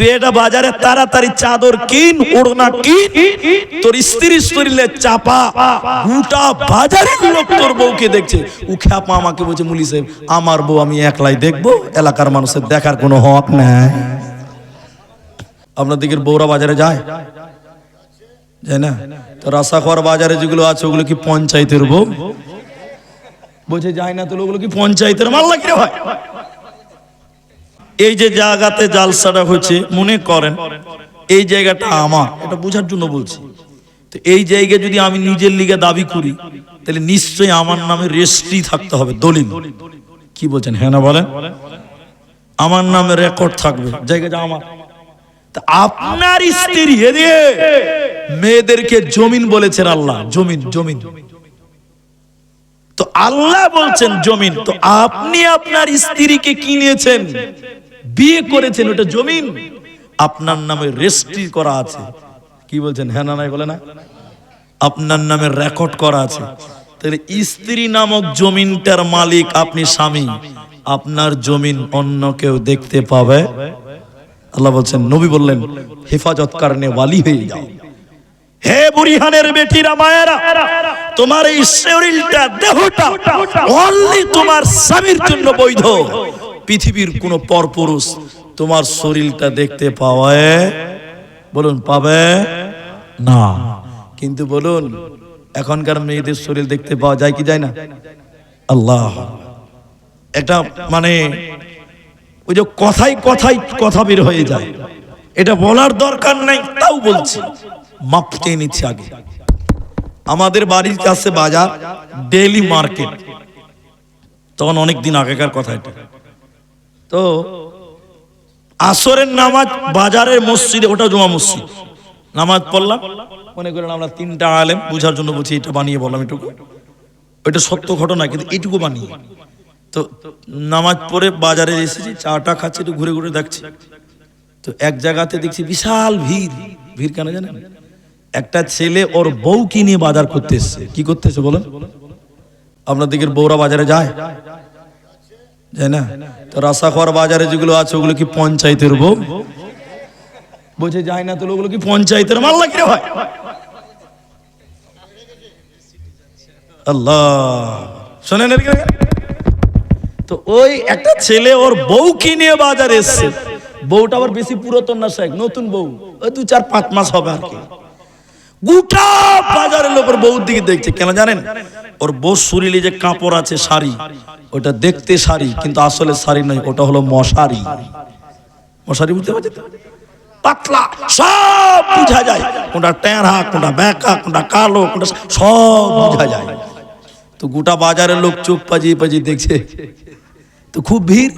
তুই এটা বাজারে তাড়াতাড়ি চাদর কিন, ওড়না কিন। তোর স্ত্রী শরীরে চাপা, গোটা বাজারে লোক তোর বউকে দেখছে। ও খ্যাপা আমাকে বলছে, মুলি সাহেব, আমার বউ আমি একলাই দেখব, এলাকার মানুষের দেখার কোনো হক নাই। আপনার দিকের বউরা বাজারে যায়? যায় না? তো রাসাখর বাজারে যেগুলো আছে, ওগুলো কি পঞ্চায়েতের বউ? বলছে, যায় না তো, ওগুলো কি পঞ্চায়েতের মাল লাগে ভাই? এই যে জায়গাতে জালসাটা হয়েছে, মনে করেন, এই জায়গাটা আমার। এটা বোঝার জন্য বলছি। তো এই জায়গায় যদি আমি নিজের লিগে দাবি করি, তাহলে নিশ্চয়ই আমার নামে রেস্ট্রি থাকতে হবে, দলিল। কি বলছেন? হ্যাঁ না বলেন? আমার নামে রেকর্ড থাকবে, জায়গাটা আমার। আপনার স্ত্রী এদিকে মেয়েদেরকে জমিন বলেছেন আল্লাহ, জমিন জমিন। তো আল্লাহ বলছেন জমিন, তো আপনি আপনার স্ত্রীকে কিনেছেন বিয়ে করেছেন, ওটা জমিন। আপনার নামে রেজিস্ট্রি করা আছে। কি বলছেন? হ্যাঁ না, নাই বলে না? আপনার নামে রেকর্ড করা আছে। তাহলে স্ত্রী নামক জমিনটার মালিক আপনি স্বামী। আপনার জমিন অন্য কেউ দেখতে পাবে। আল্লাহ বলছেন, নবী বললেন, হেফাজত কারণে ওয়ালি হয়ে যাও। হে বুড়িহানের বেটিরা, মায়েরা, তোমার এই শরীরটা, দেহটা অনলি তোমার স্বামীর জন্য বৈধ। পৃথিবীর কোন পরপুরুষ তোমার শরীরটা দেখতে পাওয়ায়, বলুন, পাবে না। কিন্তু বলুন, এখনকার মেয়েদের শরীর দেখতে পাওয়া যায় কি যায় না? আল্লাহ। একটা মানে ওই যে কথাই কথাই কথা বের হয়ে যায়। এটা বলার দরকার নাই, তাও বলছি। মাপ চেয়ে নিচ্ছে আগে। আমাদের বাড়ির কাছে বাজার ডেইলি মার্কেট তখন অনেক দিন আগেকার কথা এটা। তো আসরের নামাজ বাজারের মসজিদে, ওটা জমা মসজিদ। নামাজ পড়লাম, মনে করেন আমরা তিনটা আলেম, বোঝার জন্য বলছি এটা বানিয়ে বললাম এটুকু। ওইটা সত্য ঘটনা, কিন্তু এইটুকু বানিয়ে। তো নামাজ পড়ে বাজারে এসেছি, চাটা খাচ্ছি, একটু ঘুরে ঘুরে দেখছি। তো এক জায়গাতে দেখছি বিশাল ভিড়। ভিড় কেন জানেন? একটা ছেলে ওর বউ নিয়ে বাজার করতে এসছে। কি করতে এসছে বলেন? আপনার দিকের বউরা বাজারে যায়? যায় না? তো রাসাখর বাজারে যেগুলো আছে, ওগুলো কি পঞ্চায়েতের বউ? বলছে যায় না তো কি পঞ্চায়েতের মাল লাগে ভাই? আল্লাহ। শোনেন তো ওই একটা ছেলে ওর বউ কিনে বাজারে এসছে। বউটা আবার বেশি পুরাতন না, শেখ, নতুন বউ। ওই দু চার পাঁচ মাস হবে আর কি। গোটা বাজারের লোকের বউর দিকে দেখছে কেন জানেন? ওর বউ শরীরে যে কাপড় আছে শাড়ি ওটা দেখতে শাড়ি কিন্তু আসলে শাড়ি নয় ওটা হলো মশারি। মশারি বুঝতে পারছি পাতলা সব বোঝা যায়। কোনটা টেঁড়া কোনটা ব্যাকা কোনটা কালো কোনটা সব বোঝা যায়। তো গোটা বাজারের লোক চোখ পাজিয়ে পাজিয়ে দেখছে। তো খুব ভিড়।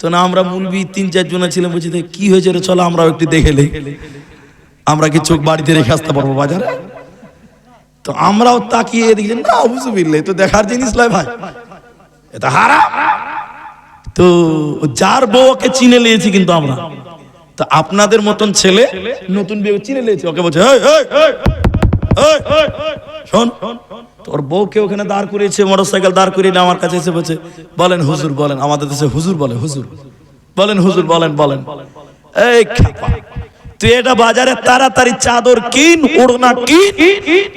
তো না আমরা মুলবি তিন চার জন ছিলাম বলছি "দেখ, কি হয়েছে রে? চলো আমরাও একটু দেখে নেই। আমরা কি চোখ বাড়িতে রেখে আসতে পারব বাজারে? তো আমরাও তাকিয়ে দেখছি না পারলে তো দেখার জিনিস নয় ভাই। এটা হারা তো যার বউকে চিনে নিয়েছি কিন্তু আমরা। তো আপনাদের মতন ছেলে নতুন বিয়ে চিনে নিয়েছি ওকে বলছে "এই, এই, এই, এই, এই, শোন তোর বউকে ওখানে দাঁড় করিয়েছে মোটর সাইকেল দাঁড় করিয়ে আমার কাছে এসে বলছে বলেন হুজুর বলেন আমাদের দেশে হুজুর বলে হুজুর। বলেন হুজুর বলেন বলেন। এই তুই এটা বাজারে তাড়াতাড়ি চাদর কিন, ওড়না কিন।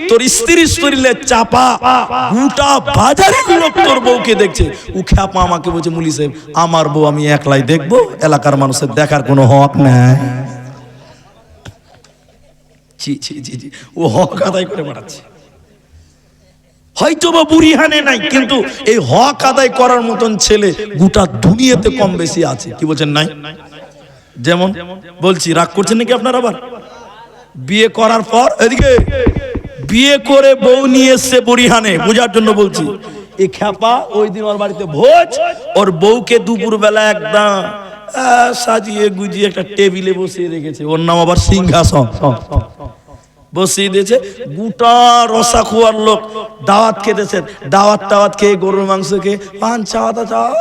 তোর স্ত্রী শরীরে চাপা গোটা বাজারে লোক তোর বউকে দেখছে। ও খ্যাপা আমাকে বলছে, মুলি সাহেব, আমার বউ আমি একলাই দেখব, এলাকার মানুষের দেখার কোনো হক নাই। ছি ছি ছি ছি, ও হক আদায় করে বেড়াচ্ছে হয়তো বা বুড়িহানে নাই, কিন্তু এই হক আদায় করার মতন ছেলে গোটা দুনিয়াতে কম বেশি আছে। কি বলছেন, নাই? যেমন বলছি, রাগ করছেন নাকি আপনার আবার? বিয়ে করার পর, এদিকে, বিয়ে করে বউ নিয়ে এসছে বুড়িহানে বোঝার জন্য বলছি। এই খ্যাপা, ওই দিন ওর বাড়িতে ভোজ, ওর বউকে দুপুর বেলা একদম সাজিয়ে গুজিয়ে একটা টেবিলে বসিয়ে রেখেছে। ওর নাম আবার সিংহাসন। বসিয়ে দিয়েছে, গোটা রসা খোয়ার লোক দাওয়াত খেতেছে দাওয়াত টাওয়াত খেয়ে গরুর মাংস খেয়ে পান চাওয়াতা চাওয়া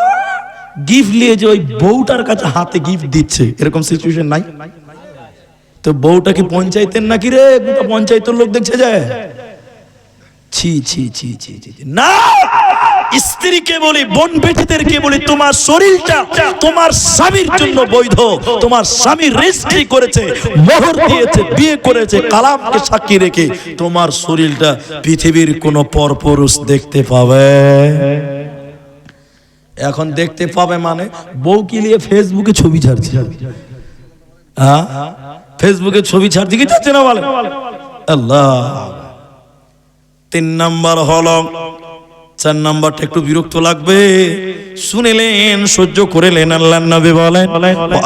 গিফট নিয়ে যে ওই বউটার কাছে হাতে গিফট দিচ্ছে, এরকম সিচুয়েশন নাই? তো বউটা কি পঞ্চায়েতের নাকি রে? গোটা পঞ্চায়েতের লোক দেখছে যে? ছি ছি ছি ছি ছি ছি। না! স্ত্রীকে বলি, বোন বেটিদেরকে বলি, তোমার শরীরটা তোমার স্বামীর জন্য বৈধ। তোমার স্বামী রেজিস্ট্রি করেছে, মোহর দিয়েছে, বিয়ে করেছে, কালামকে সাক্ষী রেখে তোমার শরীরটা পৃথিবীর কোন পরপুরুষ দেখতে পাবে। এখন দেখতে পাবে মানে বউ কি নিয়ে ফেসবুকে ছবি ছাড়ছে? হ্যাঁ? ফেসবুকে ছবি ছাড়ছে কি চাচ্ছে না বলে? আল্লাহ। তিন নাম্বার হলো চার নাম্বারটা একটু বিরক্ত লাগবে। শুনিলেন, সহ্য করিলেন আল্লাহ নবী বলেন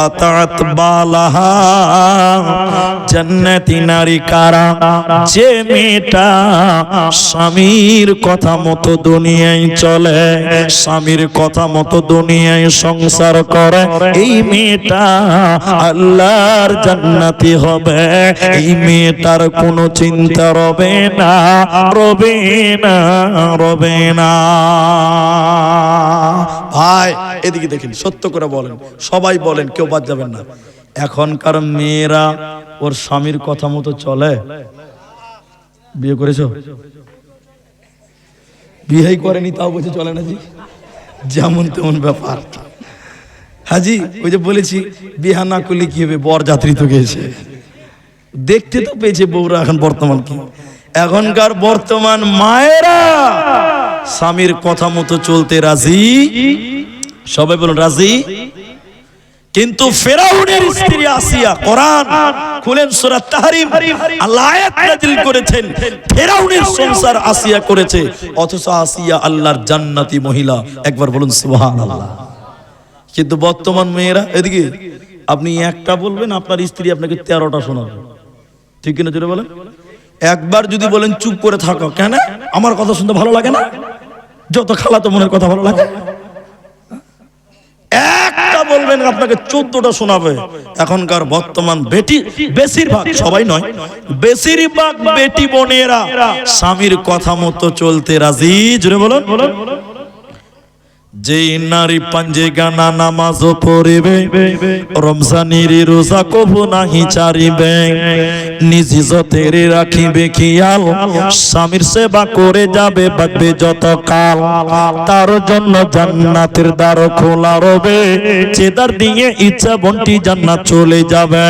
আতাত বালাহা জান্নাতি নারী কারা? যে মেয়েটা স্বামীর কথা মতো দুনিয়ায় চলে, স্বামীর কথা মতো দুনিয়ায় সংসার করে, এই মেয়েটা আল্লাহর জান্নাতি হবে, এই মেয়েটার কোনো চিন্তা রবে না রবে না রবে না। ভাই, এদিকে দেখেন, সত্য করে বলেন, সবাই বলেন, কেউ বাদ যাবেন না। এখনকার মেয়েরা ওর স্বামীর কথা মতো চলে। বিয়ে করেছ? বিয়েই করেনি, তাও বলছে চলে না জি যেমন তেমন ব্যাপার। হাজি, ওই যে বলেছি বিহা না করলে কি হবে? বর যাত্রী তো গেছে। দেখতে তো পেয়েছে বউরা এখন বর্তমান কি। এখনকার বর্তমান মায়েরা স্বামীর কথা মতো চলতে রাজি? সবাই বলুন, রাজি? কিন্তু ফেরাউনের স্ত্রী আসিয়া কোরআন খুলেন সূরা তাহরিম। আল্লাহ আয়াত নাযিল করেছেন। ফেরাউনের সংসার আসিয়া করেছে। অথচ আসিয়া আল্লাহর জান্নাতি মহিলা। একবার বলুন, সুবহানাল্লাহ। কিন্তু বর্তমান মেয়েরা, এদিকে আপনি একটা বলবেন, আপনার স্ত্রী আপনাকে তেরোটা শোনাবে। ঠিক কিনা জোরে বলেন? একবার যদি বলেন, চুপ করে থাকো। কেন? আমার কথা শুনতে ভালো লাগে না? যত খালাতো মনের কথা ভালো লাগে। একটা বলবেন, আপনাকে চোদ্দটা শোনাবে। এখনকার বর্তমান বেটি, বেশিরভাগ সবাই নয়, বেশিরভাগ বেটি বোনেরা স্বামীর কথা মতো চলতে রাজি। জুড়ে বলুন। যে নারী পাঞ্জে গানা নামাজ পড়িবে, রমজানির রোজা কবু নাহি চারিবে। নিজ ইজতের রাখিবে স্বামীর সেবা করে যাবে বাঁচবে তার জন্য জান্নাতের দ্বার খোলা রবে। চেদার দিয়ে ইচ্ছা বন্টি জান্নাত চলে যাবে।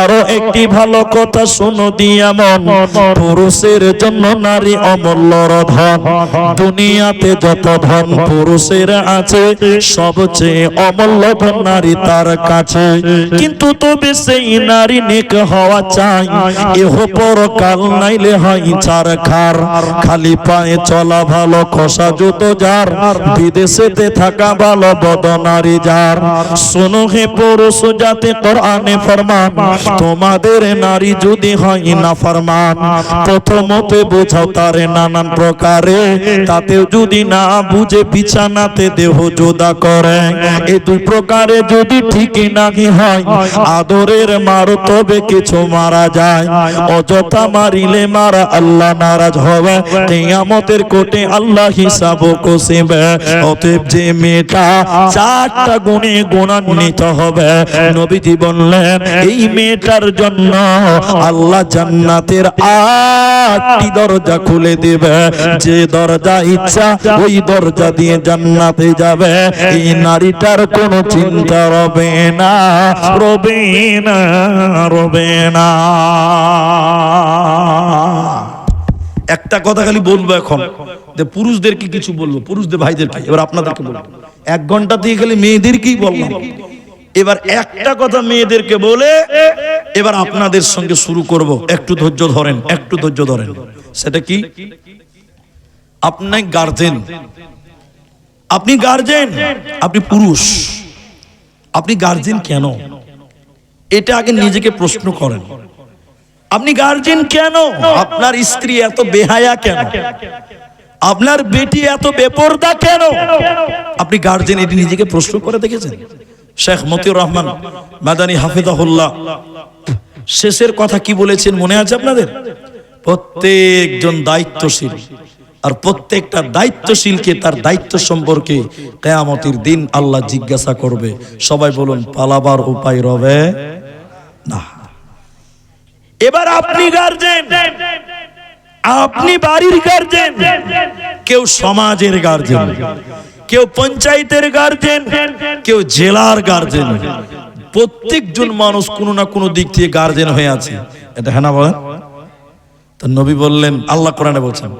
আরও একটি ভালো কথা পুরুষের জন্য নারী অমূল্য ধন দুনিয়াতে যত ধন পুরুষের আছে, সবচেয়ে অমূল্য ধন নারী তার কাছে। কিন্তু তবে সেই নারী নেক হওয়া চাই। এহ পরকাল নাইলে হয় চার খার খালি পায়ে চলা ভালো, খসা জুতো যার বিদেশেতে থাকা ভালো, বদনারী যার শোনো হে পুরুষ, যাতে কোরআনে ফরমান, তোমাদের নারী যদি হয় না ফরমান, প্রথমতে বোঝাও তারে নানান প্রকারে, তাতেও যদি না বুঝে বিছানাতে দেহ জোদা করে। এই দুই প্রকারে যদি ঠিকই নাকি হয়, আদরের মারো তবে কিছু মারা যায় অযথা মারিলে মারা আল্লাহ নারাজ হবে। কিয়ামতের কোটে আল্লাহ হিসাব কষিবে। অতএব যে মেয়েটা চারটা গুণে গুণান্বিত হবে, নবীজি বললেন, এই মেয়েটার জন্য আল্লাহ জান্নাতের আটটি দরজা খুলে দিবে। যে দরজা ইচ্ছা, ওই দরজা দিয়ে জান্নাতে যাবে। এই নারীটার কোনো চিন্তা রবে না রবে না রবে না। একটা কথা খালি বলব এখন, যে পুরুষদেরকে কিছু বলব? পুরুষদের ভাইদেরকে এবার আপনাদেরকে বলব এক ঘণ্টা থেকে খালি মেয়েদেরকেই বললাম? এবার একটা কথা মেয়েদেরকে বলে, এবার আপনাদের সঙ্গে শুরু করব। একটু ধৈর্য ধরেন, একটু ধৈর্য ধরেন। সেটা কি? আপনি গার্জেন। আপনি গার্জেন, আপনি পুরুষ। আপনি গার্জেন কেন? এটা আগে নিজেকে প্রশ্ন করেন। আপনি গার্জেন কেন? আপনার স্ত্রী এত বেহায়া কেন? আপনার বেটি এত বেপরদা কেন? আপনি গার্জেন এটি নিজেকে প্রশ্ন করে দেখেছেন? শেখ মতিউর রহমান, মাদানী হাফিজাহুল্লাহ, শেষের কথা কি বলেছেন মনে আছে আপনাদের? প্রত্যেকজন দায়িত্বশীল, আর প্রত্যেকটা দায়িত্বশীলকে তার দায়িত্ব সম্পর্কে কেয়ামতির দিন আল্লাহ জিজ্ঞাসা করবে। সবাই বলুন, পালাবার উপায় রবে না। এবার আপনি গার্জেন আপনি বাড়ির গার্জেন কেউ সমাজের গার্জেন কেউ পঞ্চায়েতের গার্জেন কেউ জেলার গার্জেন প্রত্যেকজন মানুষ কোন না কোনো দিক থেকে গার্জেন হয়ে আছে। এটা হ্যাঁ না বলেন? তো নবী বললেন, আল্লাহ কোরআনে বলছেন